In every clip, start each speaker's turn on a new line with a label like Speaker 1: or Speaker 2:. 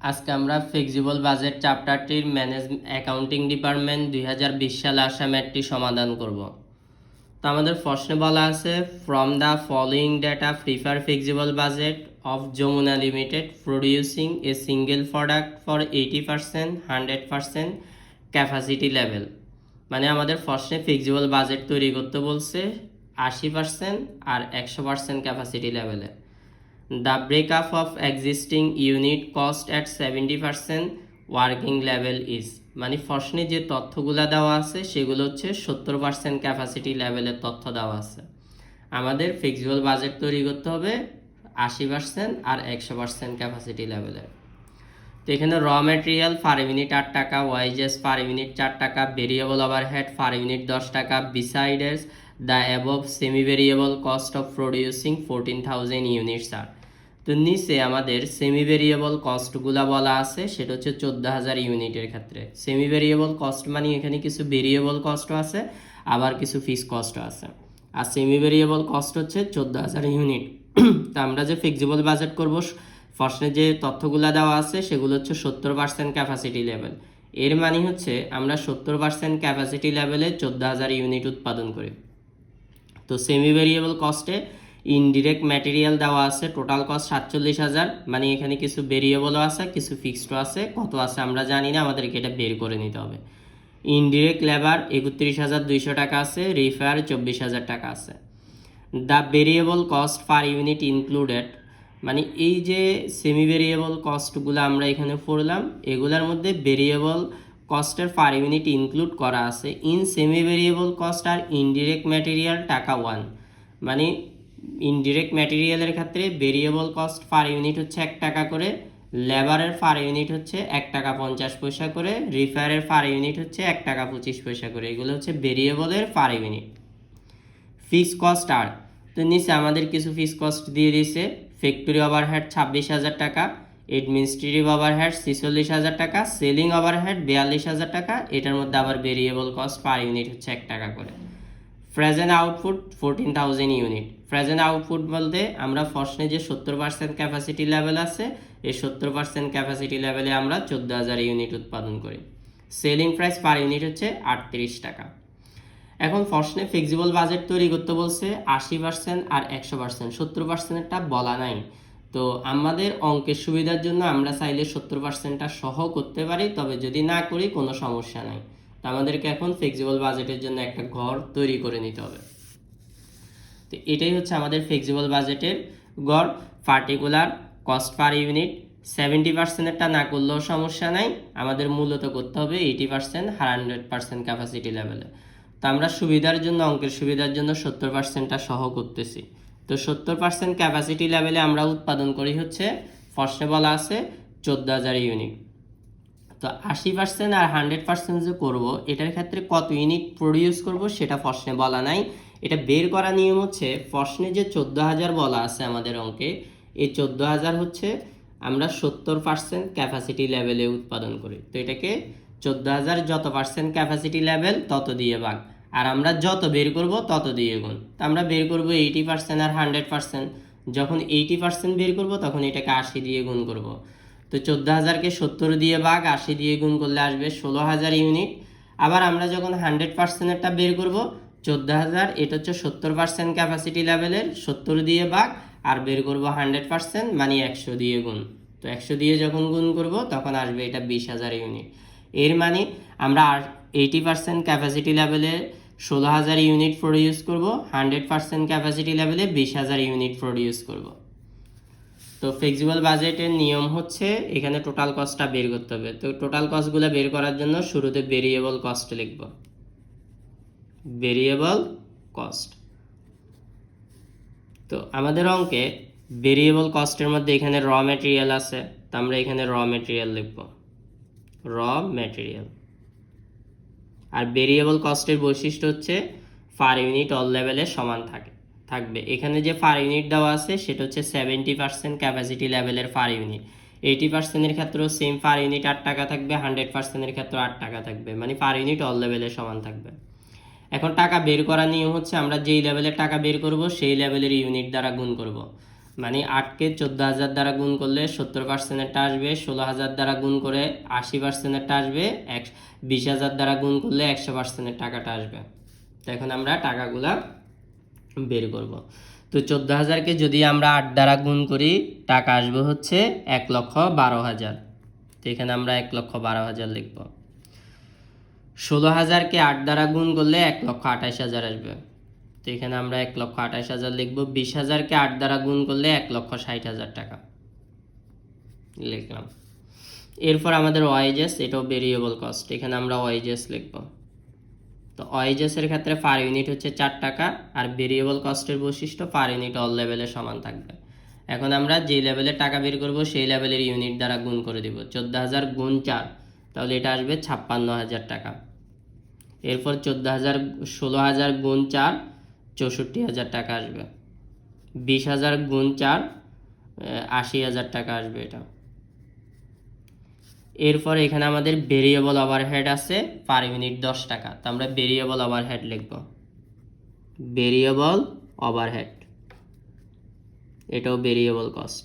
Speaker 1: আজকে আমরা flexible budget চ্যাপ্টারটির ম্যানেজ অ্যাকাউন্টিং ডিপার্টমেন্ট দুই হাজার বিশ সালে আসা ম্যাটটি সমাধান করব। তো আমাদের প্রশ্নে বলা আছে from the following data prefer flexible budget of Jamuna limited producing a single product for eighty percent hundred percent capacity level মানে আমাদের প্রশ্নে ফ্লেক্সিবল বাজেট তৈরি করতে বলছে আশি পার্সেন্ট আর একশো পার্সেন্ট ক্যাপাসিটি লেভেলে The breakup of existing unit cost at 70% working level is মানে প্রশ্নে যে তথ্যগুলো দেওয়া আছে, সেগুলো হচ্ছে সত্তর পার্সেন্ট ক্যাপাসিটি লেভেলের তথ্য দেওয়া আছে। আমাদের ফ্লেক্সিবল বাজেট তৈরি করতে হবে আশি পার্সেন্ট আর একশো পার্সেন্ট ক্যাপাসিটি লেভেলের তো এখানে র ম্যাটেরিয়াল পার ইউনিট আট টাকা ওয়াইজেস পার ইউনিট চার টাকা ভেরিয়েবল ওভারহেড পার ইউনিট দশ টাকা besides the above semi variable cost of producing fourteen thousand units আর তো নিচে আমাদের সেমি ভেরিয়েবল কস্টগুলা বলা আছে, সেটা হচ্ছে চোদ্দ হাজার ইউনিটের ক্ষেত্রে। সেমি ভেরিয়েবল কস্ট মানে এখানে কিছু ভেরিয়েবল কস্ট আছে, আবার কিছু ফিক্স কস্ট আছে। আর সেমি ভেরিয়েবল কস্ট হচ্ছে চোদ্দ হাজার ইউনিট। তো আমরা যে ফ্লেক্সিবল বাজেট করব প্রশ্নে যে তথ্যগুলো দেওয়া আছে, সেগুলো হচ্ছে সত্তর পার্সেন্ট ক্যাপাসিটি লেভেল এর মানে হচ্ছে আমরা সত্তর পার্সেন্ট ক্যাপাসিটি লেভেলে চোদ্দ হাজার ইউনিট উৎপাদন করি। তো সেমি ভেরিয়েবল কস্টে ইনডিরেক্ট ম্যাটেরিয়াল দেওয়া আছে টোটাল কস্ট সাতচল্লিশ হাজার। মানে এখানে কিছু ভেরিয়েবলও আছে, কিছু ফিক্সডও আছে, কত আছে আমরা জানি না, আমাদেরকে এটা বের করে নিতে হবে। ইনডিরেক্ট লেবার একত্রিশ হাজার দুইশো টাকা আছে রিফায়ার চব্বিশ হাজার টাকা আছে। The variable cost per unit included মানে এই যে সেমি ভেরিয়েবল কস্টগুলো আমরা এখানে পড়লাম, এগুলোর মধ্যে ভেরিয়েবল কস্টের পার ইউনিট ইনক্লুড করা আছে। ইন সেমি ভেরিয়েবল কস্ট আর ইনডিরেক্ট ম্যাটেরিয়াল টাকা ওয়ান মানে ইনডিরেক্ট ম্যাটেরিয়ালের ক্ষেত্রে ভেরিয়েবল কস্ট পার ইউনিট হচ্ছে এক টাকা করে লেবারের পার ইউনিট হচ্ছে এক টাকা পঞ্চাশ পয়সা করে রিফায়ারের পার ইউনিট হচ্ছে এক টাকা পঁচিশ পয়সা করে, এগুলো হচ্ছে ভেরিয়েবলের পার ইউনিট ফিক্স কস্ট আর, তো নিচে আমাদের কিছু ফিক্স কস্ট দিয়ে দিয়েছে ফ্যাক্টরি ওভারহেড ছাব্বিশ হাজার টাকা অ্যাডমিনিস্ট্রেটিভ ওভারহেড ছেচল্লিশ হাজার টাকা সেলিং ওভারহেড বিয়াল্লিশ হাজার টাকা, এটার মধ্যে আবার ভেরিয়েবল কস্ট পার ইউনিট হচ্ছে এক টাকা করে। Present output fourteen thousand unit present output বলতে আমরা প্রশ্নে যে সত্তর পার্সেন্ট ক্যাপাসিটি লেভেল আছে, এই সত্তর পার্সেন্ট ক্যাপাসিটি লেভেলে আমরা চোদ্দ হাজার ইউনিট উৎপাদন করি। সেলিং প্রাইস পার ইউনিট হচ্ছে আটত্রিশ টাকা। এখন প্রশ্নে ফ্লেক্সিবল বাজেট তৈরি করতে বলছে আশি পার্সেন্ট আর একশো পার্সেন্ট সত্তর পার্সেন্টটা বলা নাই। তো আমাদের অঙ্কের সুবিধার জন্য আমরা চাইলে সত্তর পার্সেন্টটা সহ করতে পারি, তবে যদি না করি কোনো সমস্যা নাই। আমাদেরকে এখন ফ্লেক্সিবল বাজেটের জন্য একটা ঘর তৈরি করে নিতে হবে। তো এটাই হচ্ছে আমাদের ফ্লেক্সিবল বাজেটের গড় particular cost per unit seventy পার্সেন্টেরটা না করলেও সমস্যা নাই। আমাদের মূলত করতে হবে eighty percent hundred percent capacity লেভেলে তো আমরা সুবিধার জন্য, অঙ্কের সুবিধার জন্য সত্তর পার্সেন্টটা সহ করতেছি। তো সত্তর পার্সেন্ট ক্যাপাসিটি লেভেলে আমরা উৎপাদন করি হচ্ছে ফার্স্টে বলা আছে, চোদ্দ হাজার ইউনিট তো আশি পার্সেন্ট আর হান্ড্রেড পার্সেন্ট যে করব, এটার ক্ষেত্রে কত ইউনিট প্রডিউস করব সেটা প্রশ্নে বলা নাই। এটা বের করা নিয়ম হচ্ছে, প্রশ্নে যে চোদ্দ হাজার বলা আছে আমাদের অঙ্কে, এই চোদ্দ হাজার হচ্ছে আমরা সত্তর পার্সেন্ট ক্যাপাসিটি লেভেলে উৎপাদন করি। তো এটাকে চোদ্দ হাজার যত পার্সেন্ট ক্যাপাসিটি লেভেল তত দিয়ে ভাগ। আর আমরা যত বের করব, তত দিয়ে গুণ। তো আমরা বের করব এইটি পার্সেন্ট আর হান্ড্রেড পার্সেন্ট যখন এইটি পার্সেন্ট বের করব, তখন এটাকে আশি দিয়ে গুণ করব। তো চোদ্দ হাজারকে সত্তর দিয়ে ভাগ, আশি দিয়ে গুণ করলে আসবে ষোলো হাজার ইউনিট। আবার আমরা যখন হান্ড্রেড পার্সেন্টেরটা বের করব, চোদ্দ হাজার, এটা হচ্ছে সত্তর পার্সেন্ট ক্যাপাসিটি লেভেলের সত্তর দিয়ে ভাগ, আর বের করব হান্ড্রেড পার্সেন্ট মানে একশো দিয়ে গুণ। তো একশো দিয়ে যখন গুণ করব, তখন আসবে এটা বিশ হাজার ইউনিট। এর মানে আমরা আর এইটি পার্সেন্ট ক্যাপাসিটি লেভেলে ষোলো হাজার ইউনিট প্রডিউস করব, হান্ড্রেড পার্সেন্ট ক্যাপাসিটি লেভেলে বিশ হাজার ইউনিট প্রডিউস করব। তো ফ্লেক্সিবল বাজেটের নিয়ম হচ্ছে এখানে টোটাল কস্টটা বের করতে হবে। তো টোটাল কস্টগুলো বের করার জন্য শুরুতে ভেরিয়েবল কস্ট লিখব। ভেরিয়েবল কস্ট তো আমাদের অঙ্কে ভেরিয়েবল কস্টের মধ্যে এখানে র ম্যাটেরিয়াল আছে, তো আমরা এখানে র ম্যাটেরিয়াল লিখব। র ম্যাটেরিয়াল আর ভেরিয়েবল কস্টের বৈশিষ্ট্য হচ্ছে পার ইউনিট অল লেভেলে সমান থাকে। থাকবে। এখানে যে ফার ইউনিট দেওয়া আছে, সেটা হচ্ছে সেভেন্টি পার্সেন্ট ক্যাপাসিটি লেভেলের ফার ইউনিট এইটি পার্সেন্টের ক্ষেত্রেও সেম ফার ইউনিট আট টাকা থাকবে হান্ড্রেড পার্সেন্টের ক্ষেত্রেও আট টাকা থাকবে। মানে ফার ইউনিট অল লেভেলে সমান থাকবে। এখন টাকা বের করার নিয়ম হচ্ছে আমরা যেই লেভেলের টাকা বের করব, সেই লেভেলের ইউনিট দ্বারা গুণ করব। মানে আটকে চোদ্দ হাজার দ্বারা গুণ করলে সত্তর পার্সেন্টেরটা আসবে, ষোলো হাজার দ্বারা গুণ করে আশি পার্সেন্টেরটা আসবে, এক বিশ হাজার দ্বারা গুণ করলে একশো পার্সেন্টের টাকাটা আসবে। তো এখন আমরা টাকাগুলা বের করব। তো চোদ্দ হাজারকে যদি আমরা আট দ্বারা গুণ করি, টাকা আসবে হচ্ছে এক লক্ষ বারো হাজার। তো এখানে আমরা এক লক্ষ বারো হাজার লিখব। ষোলো হাজারকে আট দ্বারা গুণ করলে এক লক্ষ আঠাশ হাজার আসবে। তো এখানে আমরা এক লক্ষ আঠাশ হাজার লিখব। বিশ হাজারকে আট দ্বারা গুণ করলে এক লক্ষ ষাট হাজার টাকা। লিখলাম। এরপর আমাদের ওয়াইজেস, এটাও ভেরিয়েবল কস্ট এখানে আমরা ওয়াইজেস লিখব। তো ওয়াইজেসের ক্ষেত্রে পার ইউনিট হচ্ছে চার টাকা আর ভেরিয়েবল কস্টের বৈশিষ্ট্য পার ইউনিট অল লেভেলে সমান থাকবে। এখন আমরা যে লেভেলে টাকা বের করব, সেই লেভেলের ইউনিট দ্বারা গুণ করে দিব। চোদ্দ হাজার গুণ চার, তাহলে এটা আসবে ছাপ্পান্ন হাজার টাকা। এরপর চোদ্দ হাজার, ষোলো হাজার গুণ চার, চৌষট্টি হাজার টাকা আসবে। বিশ হাজার গুণ চার আশি হাজার টাকা আসবে এটা। এরপর এখানে আমাদের ভেরিয়েবল ওভারহেড আছে পার ইউনিট দশ টাকা। তো আমরা ভেরিয়েবল ওভারহেড লিখব। ভেরিয়েবল ওভারহেড এটাও ভেরিয়েবল কস্ট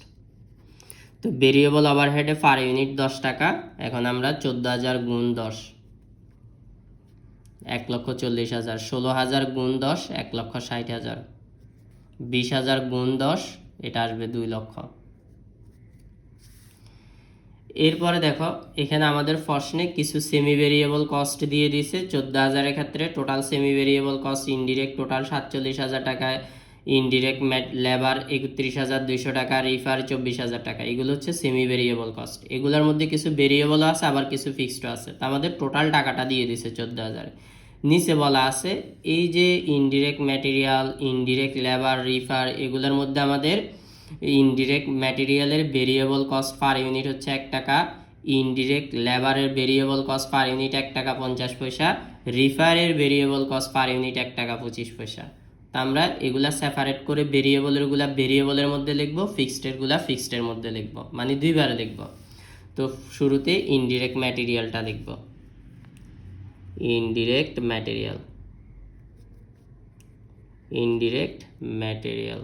Speaker 1: তো ভেরিয়েবল ওভারহেডে পার ইউনিট দশ টাকা, এখন আমরা চোদ্দ হাজার গুণ দশ। এক লক্ষ চল্লিশ হাজার। ষোলো হাজার গুণ দশ, এক লক্ষ ষাট হাজার। বিশ হাজার গুণ দশ, এটা আসবে দুই লক্ষ। এরপরে দেখো, এখানে আমাদের প্রশ্নে কিছু সেমি ভেরিয়েবল কস্ট দিয়ে দিয়েছে। চোদ্দ হাজারের ক্ষেত্রে total semi variable cost indirect total সাতচল্লিশ হাজার টাকায় ইনডিরেক্ট ম্যাট লেবার একত্রিশ হাজার দুইশো টাকা রিফার চব্বিশ হাজার টাকা। এগুলো হচ্ছে সেমি ভেরিয়েবল কস্ট এগুলোর মধ্যে কিছু ভেরিয়েবল আছে, আবার কিছু ফিক্সড আছে। তা আমাদের টোটাল টাকাটা দিয়ে দিছে চোদ্দ হাজার। নিচে বলা আছে, এই যে ইনডিরেক্ট ম্যাটেরিয়াল ইনডিরেক্ট লেবার রিফার এগুলোর মধ্যে আমাদের ইনডিরেক্ট ম্যাটেরিয়ালের ভেরিয়েবল কস্ট পার ইউনিট হচ্ছে এক টাকা ইনডিরেক্ট লেবারের ভেরিয়েবল কস্ট পার ইউনিট এক টাকা পঞ্চাশ পয়সা রিফারের ভেরিয়েবল কস্ট পার ইউনিট এক টাকা পঁচিশ পয়সা। তা আমরা এগুলা সেপারেট করে ভেরিয়েবলেরগুলা ভেরিয়েবলের মধ্যে লিখব ফিক্সডেরগুলা ফিক্সডের মধ্যে লিখব মানে দুইবার লিখব। তো শুরুতে ইনডিরেক্ট ম্যাটেরিয়ালটা লিখব। ইনডিরেক্ট ম্যাটেরিয়াল ইনডিরেক্ট ম্যাটেরিয়াল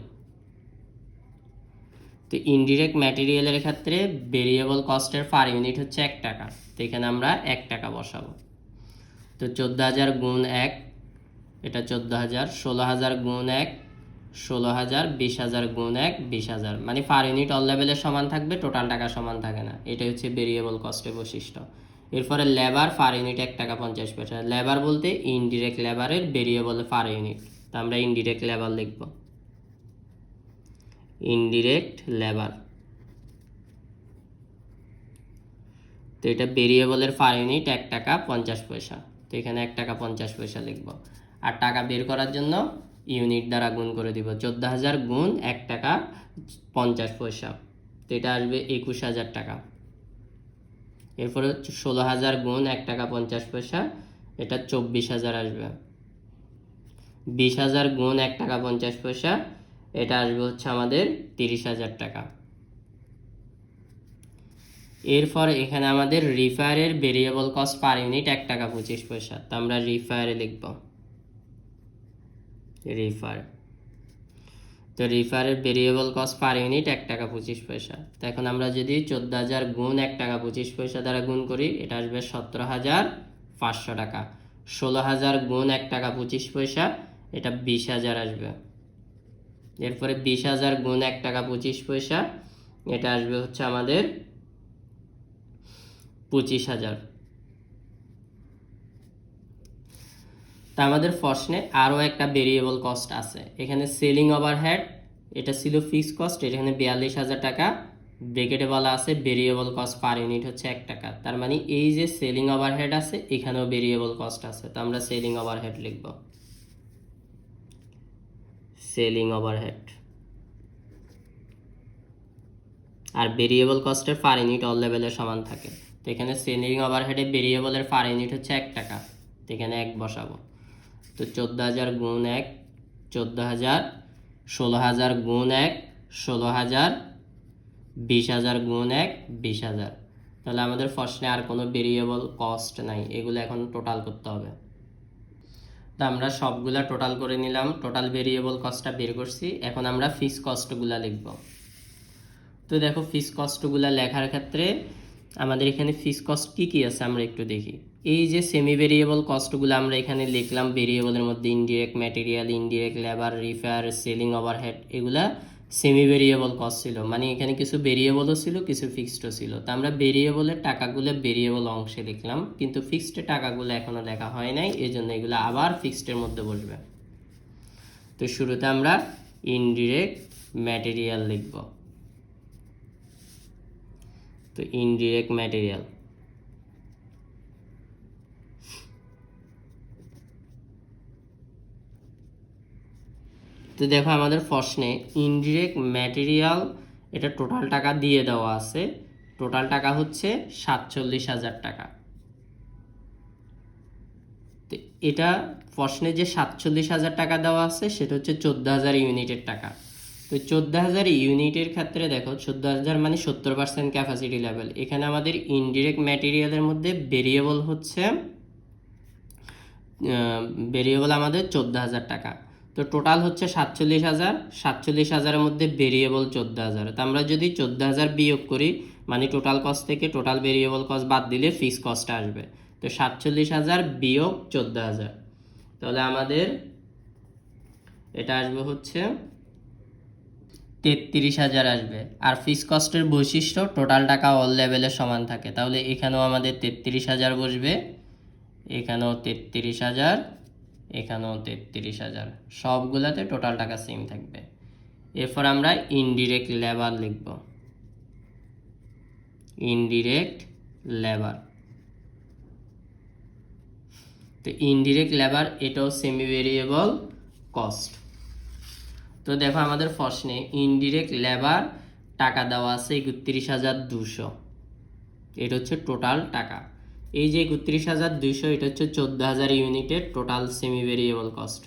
Speaker 1: তো ইনডিরেক্ট ম্যাটেরিয়ালের ক্ষেত্রে ভেরিয়েবল কস্টের পার ইউনিট হচ্ছে এক টাকা। তো এখানে আমরা এক টাকা বসাবো। তো চোদ্দ হাজার গুণ এক, এটা চোদ্দ হাজার ষোলো হাজার গুণ এক ষোলো হাজার বিশ হাজার গুণ এক বিশ হাজার মানে পার ইউনিট অল লেভেলের সমান থাকবে টোটাল টাকা সমান থাকে না। এটা হচ্ছে ভেরিয়েবল কস্টের বৈশিষ্ট্য। এরপরে লেবার পার ইউনিট এক টাকা পঞ্চাশ পয়সা। লেবার বলতে ইনডিরেক্ট লেবারের ভেরিয়েবল পার ইউনিট তো আমরা ইনডিরেক্ট লেবার লিখব। Indirect labour. তো এটা ভেরিয়েবলের পার এক টাকা পঞ্চাশ পয়সা। তো এখানে এক টাকা পঞ্চাশ পয়সা লিখব। আর টাকা বের করার জন্য ইউনিট দ্বারা গুণ করে দিব। চোদ্দ হাজার গুণ এক টাকা পঞ্চাশ পয়সা। তো এটা আসবে একুশ হাজার টাকা। এরপরে ষোলো হাজার গুণ এক টাকা পঞ্চাশ পয়সা, এটা চব্বিশ হাজার আসবে। বিশ হাজার গুণ এক টাকা পঞ্চাশ পয়সা এটা আসবে হচ্ছে আমাদের তিরিশ হাজার টাকা। এরপর এখানে আমাদের রিফায়ারের ভেরিয়েবল কস্ট পার ইউনিট এক টাকা পঁচিশ পয়সা। তো আমরা রিফায়ারে লিখব রিফার তো রিফারের ভেরিয়েবল কস্ট পার ইউনিট এক টাকা পঁচিশ পয়সা। তো এখন আমরা যদি চোদ্দ হাজার গুণ এক টাকা পঁচিশ পয়সা দ্বারা গুণ করি, এটা আসবে সতেরো হাজার পাঁচশো টাকা। ষোলো হাজার গুণ এক টাকা পঁচিশ পয়সা, এটা বিশ হাজার আসবে। এরপরে বিশ হাজার গুণ এক টাকা পঁচিশ পয়সা, এটা আসবে হচ্ছে আমাদের পঁচিশ হাজার। তা আমাদের প্রশ্নে আরও একটা ভেরিয়েবল কস্ট আছে। এখানে সেলিং ওভার ওভারহেড এটা ছিল ফিক্সড কস্ট এখানে বিয়াল্লিশ হাজার টাকা। ব্রেকেটে বলা আছে ভেরিয়েবল কস্ট পার ইউনিট হচ্ছে এক টাকা। তার মানে এই যে সেলিং ওভার ওভারহেড আছে, এখানেও ভেরিয়েবল কস্ট আছে। তো আমরা সেলিং ওভার ওভারহেড লিখব। সেলিং ওভারহেড আর ভেরিয়েবল কস্টের পার ইউনিট অল লেভেলের সমান থাকে। তো এখানে সেলিং ওভারহেডে ভেরিয়েবলের পার ইউনিট হচ্ছে এক টাকা। তো এখানে এক বসাবো। তো চোদ্দ হাজার গুণ এক, চোদ্দ হাজার, ষোলো হাজার গুণ এক, ষোলো হাজার, বিশ হাজার গুণ এক, বিশ হাজার। তাহলে আমাদের প্রশ্নে আর কোনো ভেরিয়েবল কস্ট নাই। এগুলো এখন টোটাল করতে হবে। তো আমরা সবগুলা টোটাল করে নিলাম। টোটাল ভেরিয়েবল কস্টটা বের করছি। এখন আমরা ফিস কস্টগুলা লিখব। তো দেখো ফিস কস্টগুলো লেখার ক্ষেত্রে আমাদের এখানে ফিস কস্ট কী কী আছে আমরা একটু দেখি। এই যে সেমি ভেরিয়েবল কস্টগুলো আমরা এখানে লিখলাম ভেরিয়েবলের মধ্যে indirect material indirect labour repair selling overhead এগুলা সেমি ভেরিয়েবল কস্ট ছিল। মানে এখানে কিছু ভেরিয়েবলও ছিল, কিছু ফিক্সডও ছিল। তো আমরা ভেরিয়েবলের টাকাগুলো ভেরিয়েবল অংশে লিখলাম, কিন্তু ফিক্সড টাকাগুলো এখনও লেখা হয় নাই এই জন্য এগুলো আবার ফিক্সডের মধ্যে বসবে। তো শুরুতে আমরা ইনডিরেক্ট ম্যাটেরিয়াল লিখব। তো ইনডিরেক্ট ম্যাটেরিয়াল তো দেখো আমাদের প্রশ্নে ইনডিরেক্ট ম্যাটেরিয়াল এটা টোটাল টাকা দিয়ে দেওয়া আছে। টোটাল টাকা হচ্ছে সাতচল্লিশ হাজার টাকা। তো এটা প্রশ্নে যে সাতচল্লিশ হাজার টাকা দেওয়া আছে, সেটা হচ্ছে চোদ্দ হাজার ইউনিটের টাকা। তো চোদ্দ হাজার ইউনিটের ক্ষেত্রে দেখো, চোদ্দ হাজার মানে সত্তর পার্সেন্ট ক্যাপাসিটি লেভেল এখানে আমাদের ইনডিরেক্ট ম্যাটেরিয়ালের মধ্যে ভেরিয়েবল হচ্ছে ভেরিয়েবল আমাদের চোদ্দ হাজার টাকা। তো টোটাল হচ্ছে সাতচল্লিশ হাজার, সাতচল্লিশ হাজারের মধ্যে ভেরিয়েবল চোদ্দ হাজার। তো আমরা যদি চোদ্দ হাজার বিয়োগ করি মানে টোটাল কস্ট থেকে টোটাল ভেরিয়েবল কস্ট বাদ দিলে ফিক্স কস্টটা আসবে। তো সাতচল্লিশ হাজার বিয়োগ চোদ্দ হাজার। তাহলে আমাদের এটা আসবে হচ্ছে তেত্রিশ হাজার আসবে। আর ফিক্স কস্টের বৈশিষ্ট্য, টোটাল টাকা অল লেভেলে সমান থাকে। তাহলে এখানেও আমাদের তেত্রিশ হাজার বসবে, এখানেও তেত্রিশ হাজার। এখানেও তেত্রিশ হাজার। সবগুলাতে টোটাল টাকা সেম থাকবে। এরপর আমরা ইনডিরেক্ট লেবার লিখব। ইনডিরেক্ট লেবার তো ইনডিরেক্ট লেবার এটাও সেমি ভেরিয়েবল কস্ট তো দেখো আমাদের প্রশ্নে ইনডিরেক্ট লেবার টাকা দেওয়া আছে একত্রিশ হাজার দুশো। এটা হচ্ছে টোটাল টাকা। এই যে একত্রিশ হাজার দুইশো, এটা হচ্ছে চোদ্দ হাজার ইউনিটের টোটাল সেমি ভেরিয়েবল কস্ট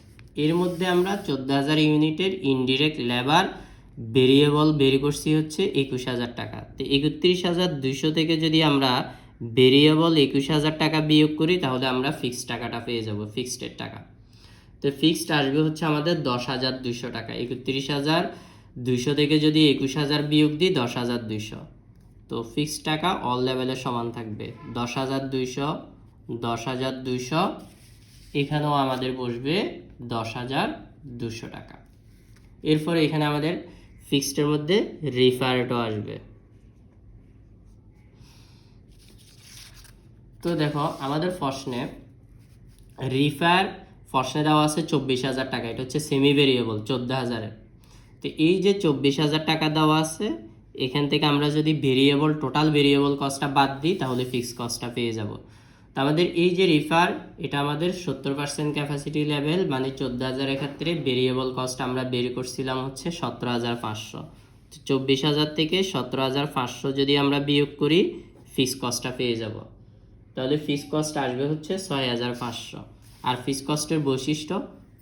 Speaker 1: এর মধ্যে আমরা চোদ্দ হাজার ইউনিটের ইনডিরেক্ট লেবার ভেরিয়েবল বের করছি হচ্ছে একুশ হাজার টাকা। তো একত্রিশ হাজার দুইশো থেকে যদি আমরা ভেরিয়েবল একুশ হাজার টাকা বিয়োগ করি, তাহলে আমরা ফিক্সড টাকাটা পেয়ে যাব ফিক্সডের টাকা। তো ফিক্সড আসবে হচ্ছে আমাদের দশ হাজার দুইশো টাকা। একত্রিশ হাজার দুইশো থেকে যদি একুশ হাজার বিয়োগ দিই, দশ হাজার দুইশো। তো ফিক্সড টাকা অল লেভেলে সমান থাকবে। দশ হাজার দুইশো, দশ হাজার দুইশো, এখানেও আমাদের বসবে দশ হাজার দুশো টাকা। এরপরে এখানে আমাদের ফিক্সডের মধ্যে রিফারেটও আসবে। তো দেখো, আমাদের প্রশ্নে রিফার প্রশ্নে দেওয়া আছে চব্বিশ হাজার টাকা, এটা হচ্ছে সেমি ভেরিয়েবল চোদ্দ হাজারের। তো এই যে চব্বিশ হাজার টাকা দেওয়া আছে এখান থেকে আমরা যদি ভেরিয়েবল টোটাল ভেরিয়েবল কস্টটা বাদ দিই, তাহলে ফিক্স কস্টটা পেয়ে যাব। তো আমাদের এই যে রিফার এটা আমাদের সত্তর পার্সেন্ট ক্যাপাসিটি লেভেল মানে চোদ্দ হাজারের ক্ষেত্রে ভেরিয়েবল কস্ট আমরা বের করছিলাম হচ্ছে সতেরো হাজার পাঁচশো। চব্বিশ হাজার থেকে সতেরো হাজার পাঁচশো যদি আমরা বিয়োগ করি ফিক্স কস্টটা পেয়ে যাব। তাহলে ফিক্স কস্ট আসবে হচ্ছে ছয় হাজার পাঁচশো। আর ফিক্স কস্টের বৈশিষ্ট্য,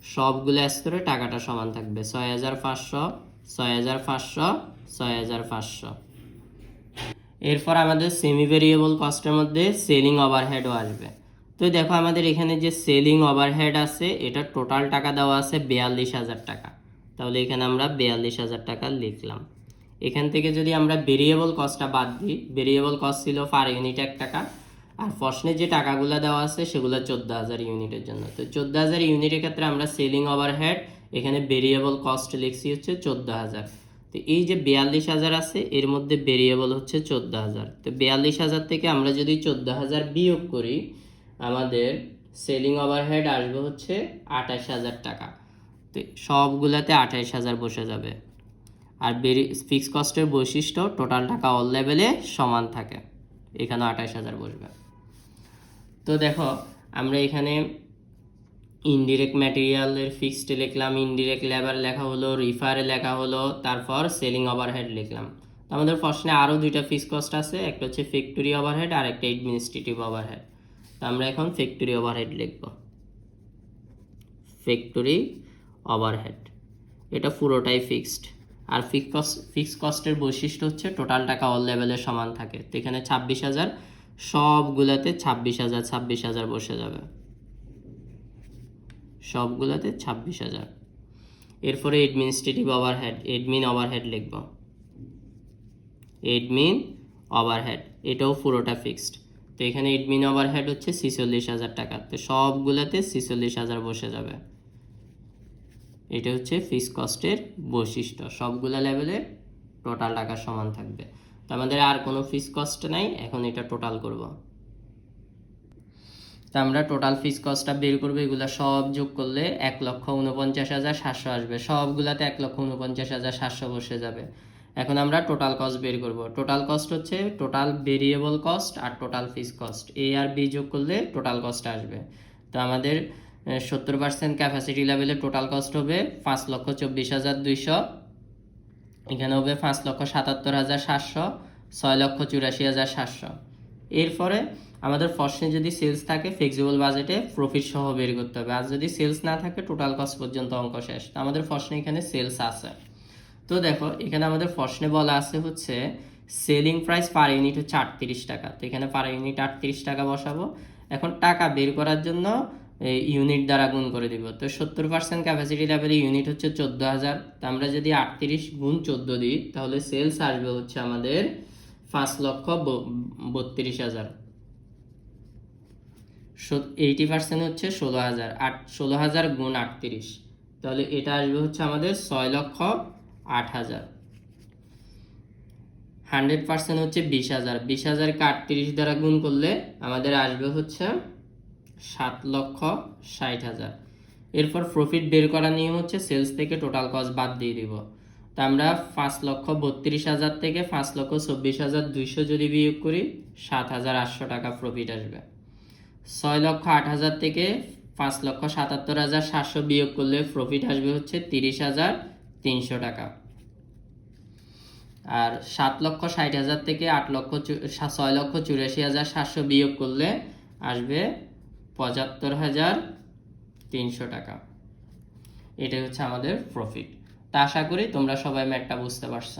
Speaker 1: সবগুলো স্তরে টাকাটা সমান থাকবে। ছয় হাজার পাঁচশো, ছয় হাজার পাঁচশো ছয় হাজার পাঁচশো। এরপর আমাদের সেমি ভেরিয়েবল কস্টের মধ্যে সেলিং ওভারহেডও আসবে। তো দেখো আমাদের এখানে যে সেলিং ওভারহেড আছে, এটা টোটাল টাকা দেওয়া আছে বিয়াল্লিশ হাজার টাকা। তাহলে এখানে আমরা বিয়াল্লিশ হাজার টাকা লিখলাম। এখান থেকে যদি আমরা ভেরিয়েবল কস্টটা বাদ দিই ভেরিয়েবল কস্ট ছিল পার ইউনিট এক টাকা, আর প্রশ্নে যে টাকাগুলো দেওয়া আছে সেগুলো চোদ্দ হাজার ইউনিটের জন্য। তো চোদ্দ হাজার ইউনিটের ক্ষেত্রে আমরা সেলিং ওভারহেড এখানে ভেরিয়েবল কস্ট লিখছি হচ্ছে চোদ্দ হাজার। তো এই যে বিয়াল্লিশ হাজার আছে, এর মধ্যে ভেরিয়েবল হচ্ছে চোদ্দ হাজার। তো বিয়াল্লিশ হাজার থেকে আমরা যদি চোদ্দ হাজার বিয়োগ করি, আমাদের সেলিং ওভারহেড আসবে হচ্ছে আঠাশ হাজার টাকা। তো সবগুলাতে আঠাশ হাজার বসে যাবে। আর বেরি ফিক্স কস্টের বৈশিষ্ট্য টোটাল টাকা অল লেভেলে সমান থাকে। এখানেও আঠাশ হাজার বসবে। তো দেখো, আমরা এখানে ইনডিরেক্ট ম্যাটেরিয়ালের ফিক্সড লিখলাম ইনডিরেক্ট লেবার লেখা হলো রিফারে লেখা হলো, তারপর সেলিং ওভারহেড লিখলাম। আমাদের প্রশ্নে আরও দুইটা ফিক্স কস্ট আছে, একটা হচ্ছে ফ্যাক্টরি ওভারহেড আর একটা অ্যাডমিনিস্ট্রেটিভ ওভারহেড তো আমরা এখন ফ্যাক্টরি ওভারহেড লিখব। ফ্যাক্টরি ওভারহেড এটা পুরোটাই ফিক্সড আর ফিক্স কস্ট ফিক্স কস্টের বৈশিষ্ট্য হচ্ছে টোটাল টাকা অল লেভেলে সমান থাকে। তো এখানে ছাব্বিশ হাজার, সবগুলাতে ছাব্বিশ হাজার ছাব্বিশ হাজার বসে যাবে। সবগুলোতে ছাব্বিশ হাজার। এরপরে অ্যাডমিনিস্ট্রেটিভ ওভারহেড অ্যাডমিন ওভারহেড লিখব। এডমিন ওভারহেড এটাও পুরোটা ফিক্সড তো এখানে এডমিন ওভারহেড হচ্ছে ছিচল্লিশ হাজার টাকা। তো সবগুলোতে ছিচল্লিশ হাজার বসে যাবে। এটা হচ্ছে ফিক্স কস্টের বৈশিষ্ট্য। সবগুলো লেভেলে টোটাল টাকা সমান থাকবে। তো আমাদের আর কোনো ফিক্স কস্ট নাই, এখন এটা টোটাল করব। তো আমরা টোটাল ফিক্স কস্টটা বের করব, এগুলো সব যোগ করলে এক লক্ষ উনপঞ্চাশ হাজার সাতশো আসবে। সবগুলাতে এক লক্ষ উনপঞ্চাশ হাজার সাতশো বসে যাবে। এখন আমরা টোটাল কস্ট বের করব। টোটাল কস্ট হচ্ছে টোটাল ভেরিয়েবল কস্ট আর টোটাল ফিক্স কস্ট এ আর বি যোগ করলে টোটাল কস্ট আসবে। তো আমাদের সত্তর পার্সেন্ট ক্যাপাসিটি লেভেলে টোটাল কস্ট হবে পাঁচ লক্ষ চব্বিশ হাজার দুইশো। এখানে হবে পাঁচ লক্ষ সাতাত্তর হাজার সাতশো, ছয় লক্ষ চুরাশি হাজার সাতশো। এরপরে আমাদের প্রশ্নে যদি সেলস থাকে ফ্লেক্সিবল বাজেটে প্রফিট সহ বের করতে হবে। আর যদি সেলস না থাকে টোটাল কস্ট পর্যন্ত অঙ্ক শেষ। তো আমাদের প্রশ্নে এখানে সেলস আছে। তো দেখো, এখানে আমাদের প্রশ্নে বলা আছে হচ্ছে সেলিং প্রাইস পার ইউনিট হচ্ছে আটত্রিশ টাকা। তো এখানে পার ইউনিট আটত্রিশ টাকা বসাবো। এখন টাকা বের করার জন্য ইউনিট দ্বারা গুণ করে দিব। তো সত্তর পার্সেন্ট ক্যাপাসিটি লেভেলে ইউনিট হচ্ছে চোদ্দ হাজার। তো আমরা যদি আটত্রিশ গুণ চোদ্দ দিই, তাহলে সেলস আসবে হচ্ছে আমাদের পাঁচ লক্ষ বত্রিশ হাজার। এইটি পার্সেন্ট হচ্ছে ষোলো হাজার, আট, ষোলো হাজার গুণ আটত্রিশ। তাহলে এটা আসবে হচ্ছে আমাদের ছয় লক্ষ আট হাজার। হান্ড্রেড পার্সেন্ট হচ্ছে বিশ হাজার। বিশ হাজারকে আটত্রিশ দ্বারা গুণ করলে আমাদের আসবে হচ্ছে সাত লক্ষ ষাট হাজার। এরপর প্রফিট বের করা নিয়ম হচ্ছে সেলস থেকে টোটাল কস্ট বাদ দিয়ে দিব। তো আমরা পাঁচ লক্ষ বত্রিশ হাজার থেকে পাঁচ লক্ষ চব্বিশ হাজার দুইশো যদি বিয়োগ করি, সাত হাজার আটশো টাকা প্রফিট আসবে। ছয় লক্ষ আট হাজার থেকে পাঁচ লক্ষ সাতাত্তর হাজার সাতশো বিয়োগ করলে প্রফিট আসবে হচ্ছে তিরিশ হাজার তিনশো টাকা। আর সাত লক্ষ ষাট হাজার থেকে আট লক্ষ ছয় লক্ষ চুরাশি হাজার সাতশো বিয়োগ করলে আসবে পঁচাত্তর হাজার তিনশো টাকা। এটাই হচ্ছে আমাদের প্রফিট তা আশা করি তোমরা সবাই ম্যাটটা বুঝতে পারছ।